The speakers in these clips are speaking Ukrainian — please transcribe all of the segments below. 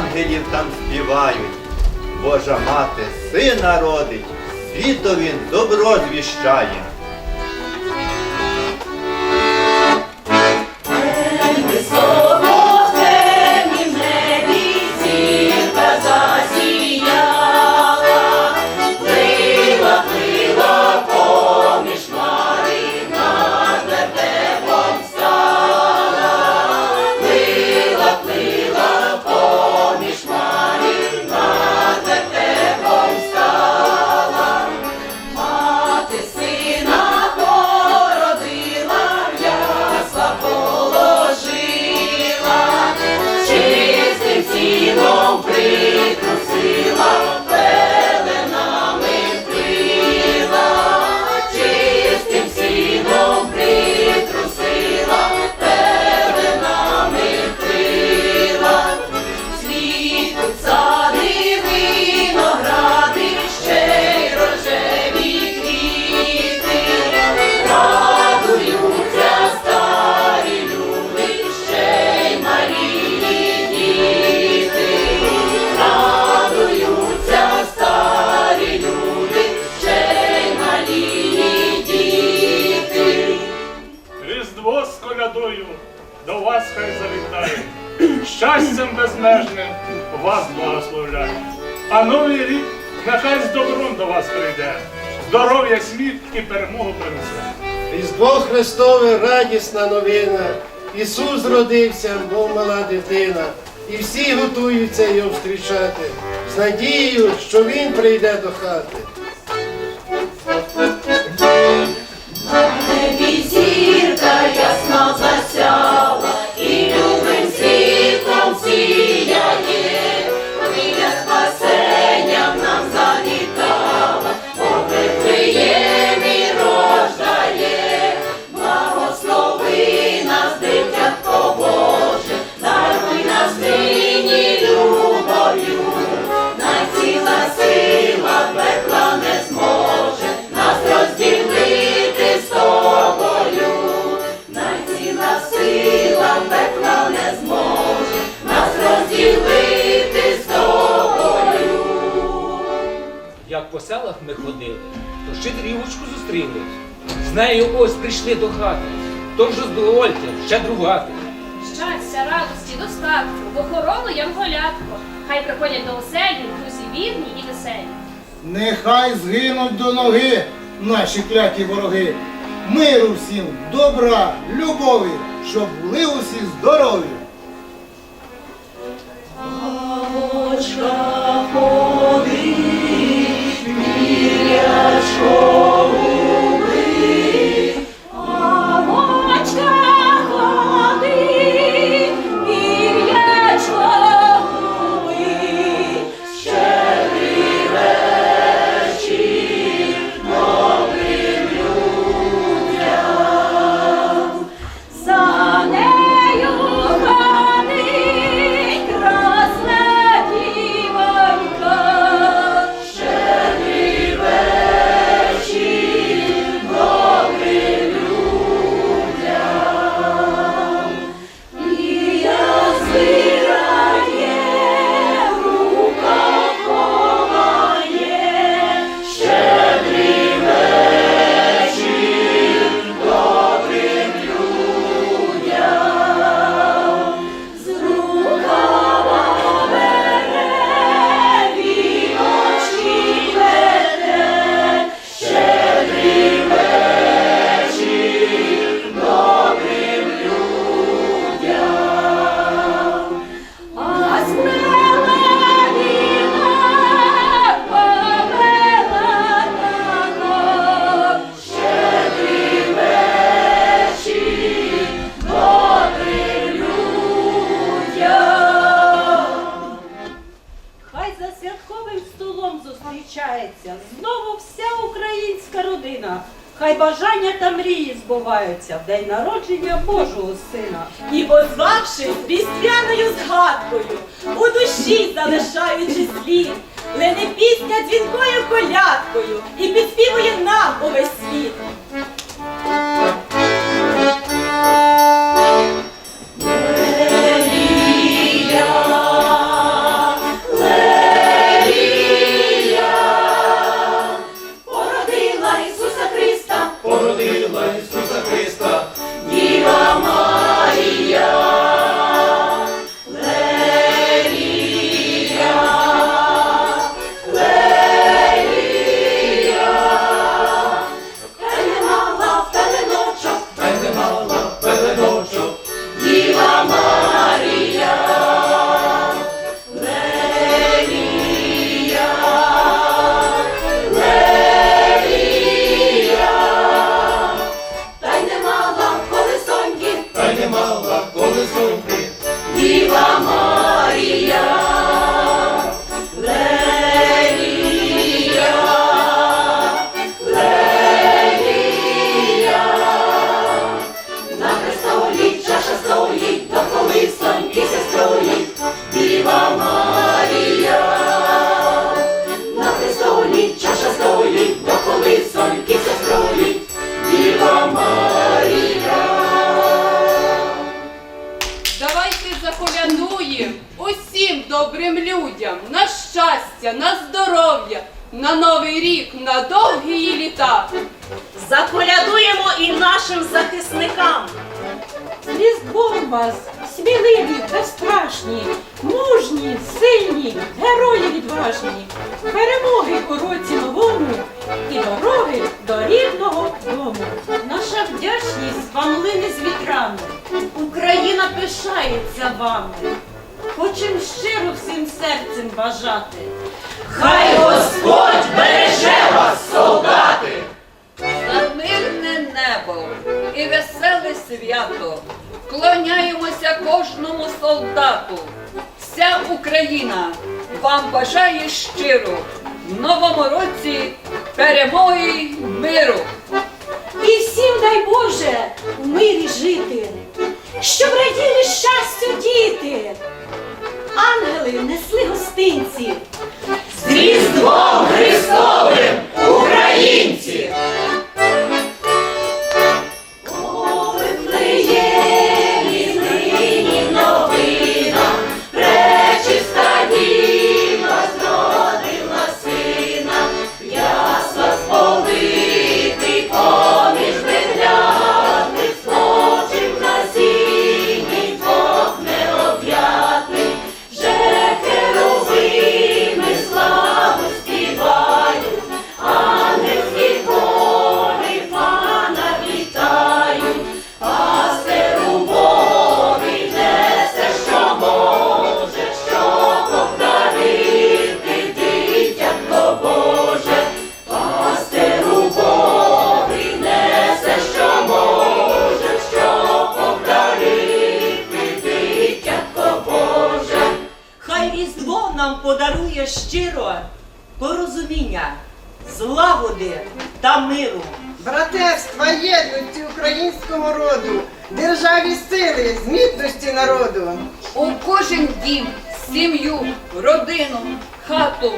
ангелів там співають. Божа мати сина родить, світові добро звіщає. Різдво з колядою до вас хай завітає. Щастям безмежним вас благословляю. А новий рік нехай з добром до вас прийде. Здоров'я, сміх і перемогу принесе. Різдво Христове радісна новина. Ісус родився, мов мала дитина, і всі готуються його зустрічати з надією, що Він прийде до хати. Ми ходили, то щедрівочку зустріли. З нею ось прийшли до хати. Тож дозвольте щедрувати. Щастя, радості, достатку, в охорону янголятко. Хай приходять до оселі, друзі вірні і веселі. Нехай згинуть до ноги наші кляті вороги. Миру всім, добра, любові, щоб були усі здорові. Бабочка Хай бажання та мрії збуваються в день народження Божого сина. І позвавши пісняною згадкою, у душі залишаючи слід, Лене пісня дзвінкою колядкою і підспівує нам увесь світ. Заколядуємо і нашим захисникам. Різдвом вас, сміливі, безстрашні, мужні, сильні, герої відважні, перемоги у році новому і дороги до рідного дому. Наша вдячність вам лине з вітрами. Україна пишається вами. Хочем щиро всім серцем бажати. Хай Господь береже вас, солдати! Веселе свято клоняємося кожному солдату. Вся Україна вам бажає щиро в новому році перемоги миру. І всім дай Боже в мирі жити, щоб раділи щастю діти. Ангели несли гостинці, З Різдвом Христовим, українці! Братерства, єдності українського роду, державі сили, змітності народу. У кожен дім, сім'ю, родину, хату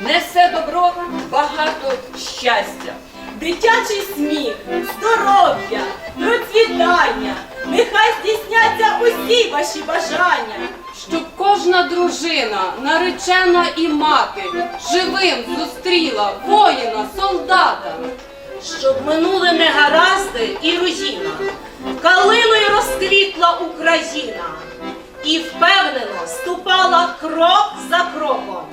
несе добро багато щастя. Дитячий сміх, здоров'я, процвітання. Нехай здійсняться усі ваші бажання. Щоб кожна дружина, наречена і мати живим зустріла воїна, солдата. Щоб минули негаразди і руїна. Калиною розквітла Україна. І впевнено ступала крок за кроком.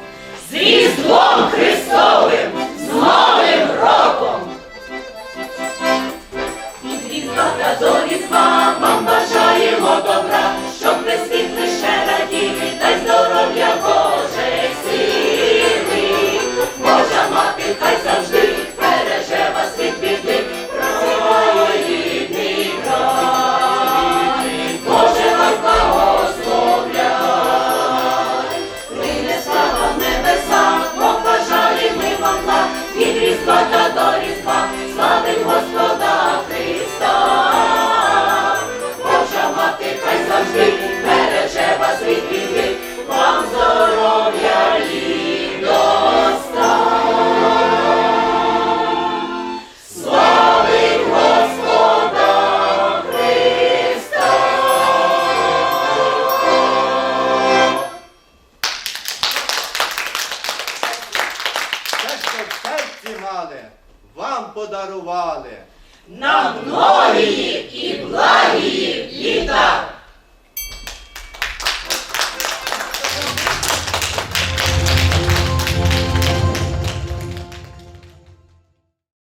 Що в серці мали, вам подарували. Нам нові і благі літа!